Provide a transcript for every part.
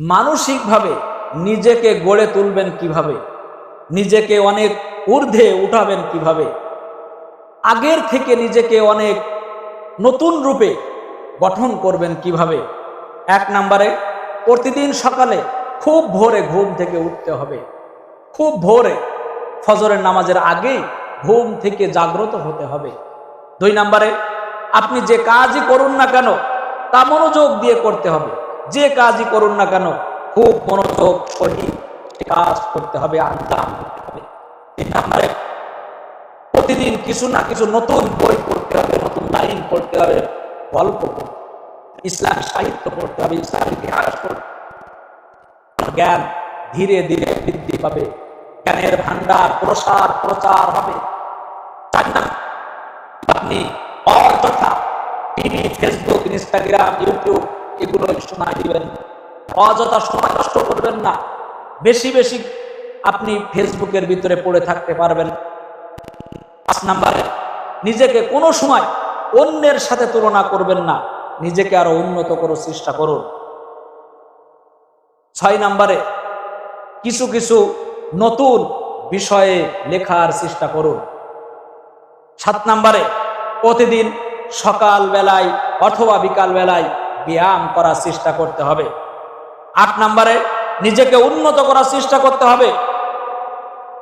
মানসিকভাবে নিজেকে গড়ে তুলবেন কীভাবে? নিজেকে অনেক ঊর্ধ্বে উঠাবেন কীভাবে? আগের থেকে নিজেকে অনেক নতুন রূপে গঠন করবেন কীভাবে? এক নম্বরে, প্রতিদিন সকালে খুব ভোরে ঘুম থেকে উঠতে হবে। খুব ভোরে ফজরের নামাজের আগেই ঘুম থেকে জাগ্রত হতে হবে। দুই নম্বরে, আপনি যে কাজই করুন না কেন, তা মনোযোগ দিয়ে করতে হবে। যে কাজই করুন না কেন, খুব মনোযোগ সঠিক কাজ করতে হবে আঞ্জাম করতে হবে। তিন নম্বরে প্রতিদিন কিছু না কিছু নতুন বই পড়তে হবে, নতুন লাইন পড়তে হবে, গল্প ইসলাম সাহিত্য পড়তে হবে, ইসলাম ইতিহাস পড়তে জ্ঞান ধীরে ধীরে বৃদ্ধি পাবে, জ্ঞানের ভান্ডার প্রসার প্রচার হবে। আপনি অযথা টিভি, ফেসবুক, ইনস্টাগ্রাম, ইউটিউব এগুলো সময় দিবেন। অযথা সময় নষ্ট করবেন না। বেশি বেশি আপনি ফেসবুকের ভিতরে পড়ে থাকতে পারবেন। পাঁচ নাম্বারে, নিজেকে কোনো সময় অন্যের সাথে তুলনা করবেন না। নিজেকে আরও উন্নত করার চেষ্টা করুন। ছয় নাম্বারে, কিছু কিছু নতুন বিষয়ে লেখার চেষ্টা করুন। সাত নাম্বারে, প্রতিদিন সকাল বেলায় অথবা বিকাল বেলায় ব্যায়াম করার চেষ্টা করতে হবে। আট নাম্বারে, নিজেকে উন্নত করার চেষ্টা করতে হবে।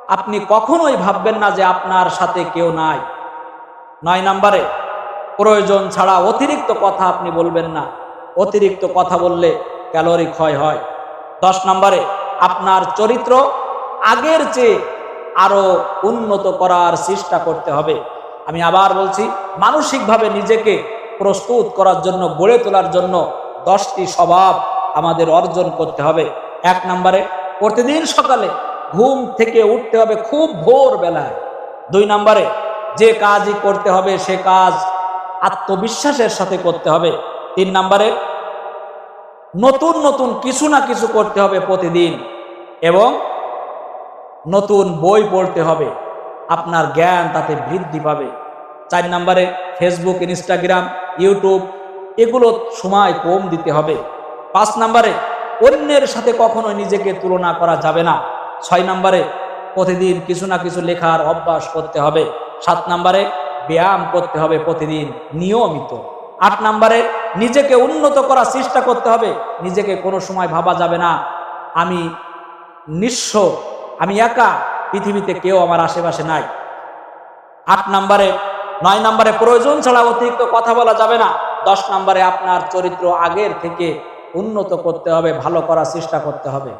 আপনি কখনোই ভাববেন না যে আপনার সাথে কেউ নাই। নয় নাম্বারে, প্রয়োজন ছাড়া অতিরিক্ত কথা আপনি বলবেন না। অতিরিক্ত কথা বললে ক্যালোরি ক্ষয় হয়। দশ নম্বরে, আপনার চরিত্র আগের চেয়ে আরও উন্নত করার চেষ্টা করতে হবে। আমি আবার বলছি, মানসিকভাবে নিজেকে প্রস্তুত করার জন্য, গড়ে তোলার জন্য দশটি স্বভাব আমাদের অর্জন করতে হবে। এক নম্বরে, প্রতিদিন সকালে ঘুম থেকে উঠতে হবে খুব ভোর বেলায় দুই নম্বরে, যে কাজই করতে হবে সে কাজ আত্মবিশ্বাসের সাথে করতে হবে। তিন নম্বরে, নতুন নতুন কিছু না কিছু করতে হবে প্রতিদিন এবং নতুন বই পড়তে হবে। আপনার জ্ঞান তাতে বৃদ্ধি পাবে। চার নম্বরে, ফেসবুক, ইনস্টাগ্রাম ইউটিউব, এগুলো সময় কম দিতে হবে। পাঁচ নম্বরে, অন্যের সাথে কখনো নিজেকে তুলনা করা যাবে না। ছয় নম্বরে, প্রতিদিন কিছু না কিছু লেখার অভ্যাস করতে হবে। সাত নম্বরে, ব্যায়াম করতে হবে প্রতিদিন নিয়মিত। আট নম্বরে, নিজেকে উন্নত করার চেষ্টা করতে হবে। নিজেকে কোনো সময় ভাবা যাবে না। আমি নিঃস্ব, আমি একা, পৃথিবীতে কেউ আমার আশেপাশে নাই। আট নম্বরে নয় নম্বরে প্রয়োজন ছাড়া অতিরিক্ত কথা বলা যাবে না। দশ নম্বরে আপনার চরিত্র আগের থেকে উন্নত করতে হবে, ভালো করার চেষ্টা করতে হবে।